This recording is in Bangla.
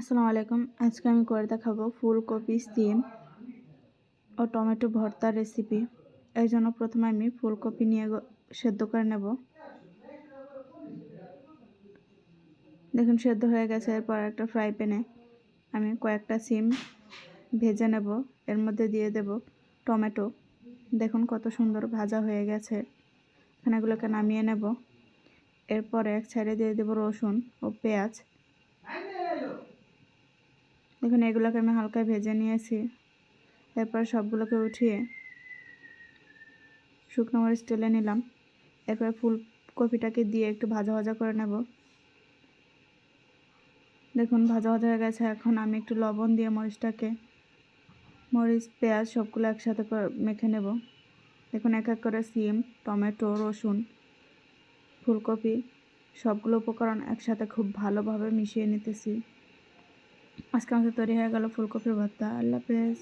আসসালামু আলাইকুম। আজকে আমি করে দেখাবো ফুলকপি, সিম ও টমেটো ভর্তার রেসিপি এই জন্য প্রথমে আমি ফুলকপি নিয়ে সেদ্ধ করে নেব। দেখুন, সেদ্ধ হয়ে গেছে। এরপর একটা ফ্রাই প্যানে আমি কয়েকটা সিম ভেজে নেব। এর মধ্যে দিয়ে দেব টমেটো। দেখুন, কত সুন্দর ভাজা হয়ে গেছে। এখানে এগুলোকে নামিয়ে নেব। এরপরে এক সাইডে দিয়ে দেব রসুন ও পেঁয়াজ। দেখুন এগুলোকে আমি হালকা ভেজে নিয়েছি। এরপর সবগুলোকে উঠিয়ে শুকনো মরিচ তুলে নিলাম। এরপর ফুলকপিটাকে দিয়ে একটু ভাজা ভাজা করে নেব। দেখুন, ভাজা ভাজা হয়ে গেছে। এখন আমি একটু লবণ দিয়ে মরিচটাকে, মরিচ, পেঁয়াজ সবগুলো একসাথে মেখে নেব। দেখুন, এক এক করে সিম, টমেটো, রসুন, ফুলকপি সবগুলো উপকরণ একসাথে খুব ভালোভাবে মিশিয়ে নিতেছি। আজকে আমাদের তৈরি হয়ে গেল ফুলকপির ভর্তা। আল্লাহ হাফেজ।